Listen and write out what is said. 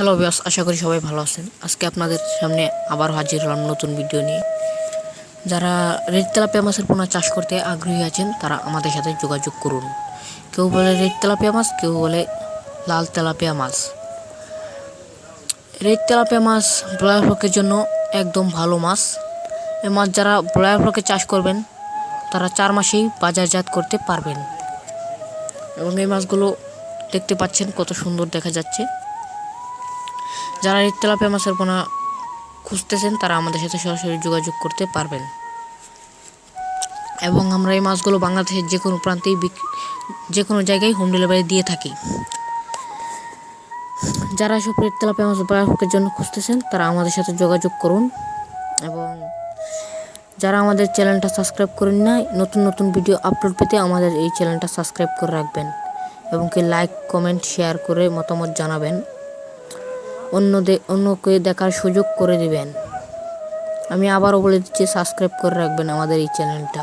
Hello বিয়াস আশা করি সবাই ভালো আছেন। আজকে আপনাদের সামনে আবার হাজির হলাম নতুন ভিডিও নিয়ে। যারা রেড তেলাপিয়া মাছের পোনা চাষ করতে আগ্রহী আছেন, তারা আমাদের সাথে যোগাযোগ করুন। কেউ বলে রেড তেলাপিয়া মাছ, কেউ বলে লাল তেলাপিয়া মাছ। রেড তেলাপিয়া মাছ ব্রয়ার ফ্রকের জন্য একদম ভালো মাছ। এই মাছ যারা ব্রয়ার ফ্রকে চাষ করবেন, তারা চার মাসেই বাজারজাত করতে পারবেন। এবং এই মাছগুলো দেখতে পাচ্ছেন কত সুন্দর দেখা যাচ্ছে। যারা এই মাছের পোনা খুঁজতেছেন, তারা আমাদের সাথে সরাসরি যোগাযোগ করতে পারবেন। এবং আমরা এই মাছগুলো বাংলাদেশের যে কোনো প্রান্তেই যে কোনো জায়গায় হোম ডেলিভারি দিয়ে থাকি। যারা সব রেড মাছ ব্রয়ারের জন্য খুঁজতেছেন, তারা আমাদের সাথে যোগাযোগ করুন। এবং যারা আমাদের চ্যানেলটা সাবস্ক্রাইব করেন নাই, নতুন নতুন ভিডিও আপলোড পেতে আমাদের এই চ্যানেলটা সাবস্ক্রাইব করে রাখবেন। এবং কি লাইক, কমেন্ট, শেয়ার করে মতামত জানাবেন। অন্যদের অন্যকে দেখার সুযোগ করে দেবেন। আমি আবারও বলে দিচ্ছি সাবস্ক্রাইব করে রাখবেন আমাদের এই চ্যানেলটা